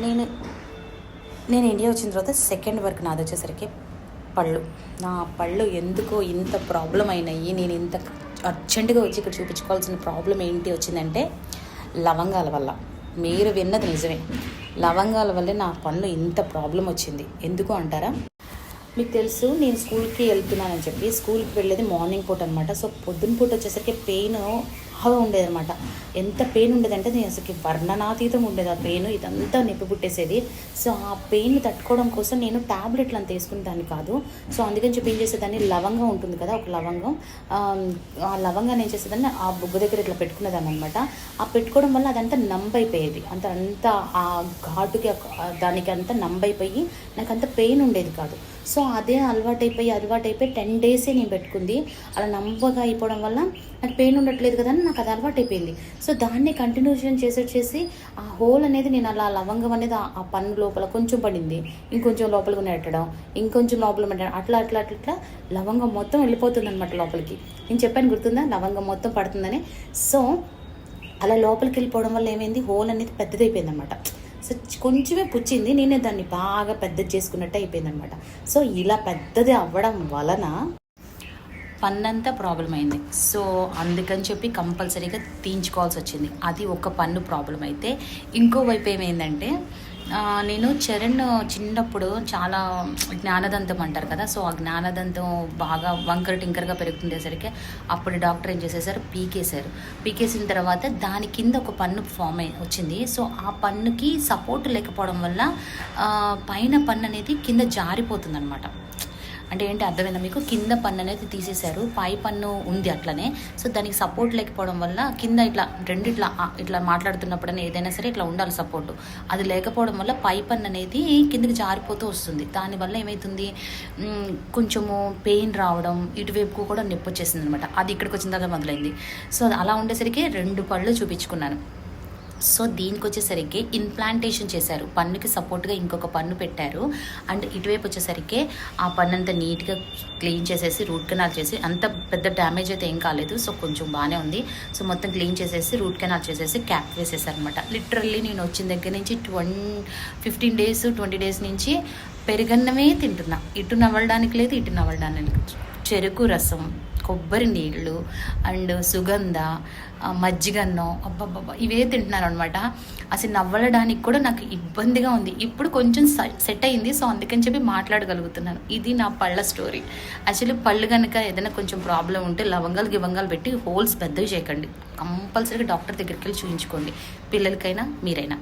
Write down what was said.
నేను నేను ఇండియా వచ్చిన తర్వాత సెకండ్ వర్క్ నాది వచ్చేసరికి పళ్ళు. నా పళ్ళు ఎందుకో ఇంత ప్రాబ్లం అయినాయి. నేను ఇంత అర్జెంటుగా వచ్చి ఇక్కడ చూపించుకోవాల్సిన ప్రాబ్లం ఏంటి వచ్చిందంటే లవంగాల వల్ల. మీరు విన్నది నిజమే. లవంగాల వల్లే నా పళ్ళు ఇంత ప్రాబ్లం వచ్చింది. ఎందుకు అంటారా? మీకు తెలుసు నేను స్కూల్కి వెళ్తున్నానని చెప్పి స్కూల్కి వెళ్ళేది మార్నింగ్ పూట అనమాట సో పొద్దున పూట వచ్చేసరికి పెయిన్ బాగా ఉండేది అనమాట ఎంత పెయిన్ ఉండేదంటే నేను అసలుకి వర్ణనాతీతం ఉండేది. ఆ పెయిన్ ఇదంతా నొప్పి పుట్టేసేది. సో ఆ పెయిన్ తట్టుకోవడం కోసం నేను ట్యాబ్లెట్లు అంత వేసుకునేదాన్ని కాదు. సో అందుకని చెప్పి ఏం చేసేదాన్ని? లవంగం ఉంటుంది కదా ఒక లవంగం. ఆ, లవంగాన్ని ఏం చేసేదాన్ని? ఆ బుగ్గ దగ్గర ఇట్లా పెట్టుకునేదాన్ని అనమాట ఆ పెట్టుకోవడం వల్ల అదంతా నంబైపోయేది. అంత అంత ఆ ఘాటుకి దానికి అంతా నంబైపోయి నాకు అంత పెయిన్ ఉండేది కాదు. సో అదే అలవాటైపోయి అలవాటైపోయి టెన్ డేసే నేను పెట్టుకుంది. అలా నంబగా అయిపోవడం వల్ల నాకు పెయిన్ ఉండట్లేదు కదా అని నాకు అది అయిపోయింది. సో దాన్ని కంటిన్యూషన్ చేసి చేసి ఆ హోల్ అనేది నేను అలా లవంగం అనేది ఆ- పన్ను లోపల కొంచెం పడింది. ఇంకొంచెం లోపలికి నెట్టడం ఇంకొంచెం లోపల పెట్టడం అట్లా అట్లా అట్లా అట్లా లవంగం మొత్తం వెళ్ళిపోతుంది అనమాట లోపలికి. నేను చెప్పాను గుర్తుందా? లవంగం మొత్తం పడుతుందని. సో అలా లోపలికి వెళ్ళిపోవడం వల్ల ఏమైంది? హోల్ అనేది పెద్దదైపోయింది అనమాట సో కొంచెమే పుచ్చింది. నేనే దాన్ని బాగా పెద్దది చేసుకున్నట్టు అయిపోయింది అనమాట సో ఇలా పెద్దది అవ్వడం వలన పన్నంతా ప్రాబ్లం అయింది సో అందుకని చెప్పి కంపల్సరీగా తీయించుకోవాల్సి వచ్చింది అది ఒక పన్ను ప్రాబ్లం అయితే ఇంకో వైపు ఏమైందంటే నేను చరణ్ చిన్నప్పుడు చాలా జ్ఞానదంతం అంటారు కదా సో ఆ జ్ఞానదంతం బాగా వంకర టింకరగా పెరుగుతుండేసరికి అప్పుడు డాక్టర్ ఏం చేసేసారు? పీకేశారు పీకేసిన తర్వాత దాని కింద ఒక పన్ను ఫామ్ అయి వచ్చింది. సో ఆ పన్నుకి సపోర్ట్ లేకపోవడం వల్ల పైన పన్ను అనేది కింద జారిపోతుంది అంటే ఏంటి అర్థమైందా మీకు? కింద పన్ను అనేది తీసేశారు. పై పన్ను ఉంది అట్లనే. సో దానికి సపోర్ట్ లేకపోవడం వల్ల కింద ఇట్లా రెండు ఇట్లా ఇట్లా మాట్లాడుతున్నప్పుడైనా ఏదైనా సరే ఇట్లా ఉండాలి సపోర్ట్ అది లేకపోవడం వల్ల పై పన్ను అనేది కిందకి జారిపోతూ వస్తుంది. దానివల్ల ఏమవుతుంది కొంచెము పెయిన్ రావడం ఇటువైపు కూడా నొప్పి వచ్చేసింది అనమాట అది ఇక్కడికి వచ్చిన తర్వాత మొదలైంది. సో అలా ఉండేసరికి రెండు పళ్ళు చూపించుకున్నాను. సో దీనికి వచ్చేసరికి ఇన్ప్లాంటేషన్ చేశారు. పన్నుకి సపోర్ట్గా ఇంకొక పన్ను పెట్టారు. అండ్ ఇటువైపు వచ్చేసరికి ఆ పన్ను అంతా నీట్గా క్లీన్ చేసేసి రూట్ కెనాల్ చేసి అంత పెద్ద డ్యామేజ్ అయితే ఏం కాలేదు. సో కొంచెం బాగానే ఉంది. సో మొత్తం క్లీన్ చేసేసి రూట్ కెనాల్ చేసేసి క్యాప్ వేసేసారనమాట లిటరల్లీ నేను వచ్చిన దగ్గర నుంచి ట్వం ఫిఫ్టీన్ డేస్ ట్వంటీ డేస్ నుంచి పెరుగన్నమే తింటున్నా. ఇటు నవ్వడానికి లేదు ఇటు నవ్వడానికి చెరుకు రసం. కొబ్బరి నీళ్ళు అండ్ సుగంధ మజ్జిగన్నో మజ్జిగన్నం అబ్బబ్బబ్బా ఇవే తింటున్నాను అనమాట అసలు నవ్వడానికి కూడా నాకు ఇబ్బందిగా ఉంది. ఇప్పుడు కొంచెం సెట్ అయింది. సో అందుకని చెప్పి మాట్లాడగలుగుతున్నాను. ఇది నా పళ్ళ స్టోరీ. యాక్చువల్లీ పళ్ళు కనుక ఏదైనా కొంచెం ప్రాబ్లం ఉంటే లవంగాలు గివంగాలు పెట్టి హోల్స్ పెద్దవి చేయకండి. కంపల్సరీగా డాక్టర్ దగ్గరికి వెళ్ళి చూపించుకోండి పిల్లలకైనా మీరైనా.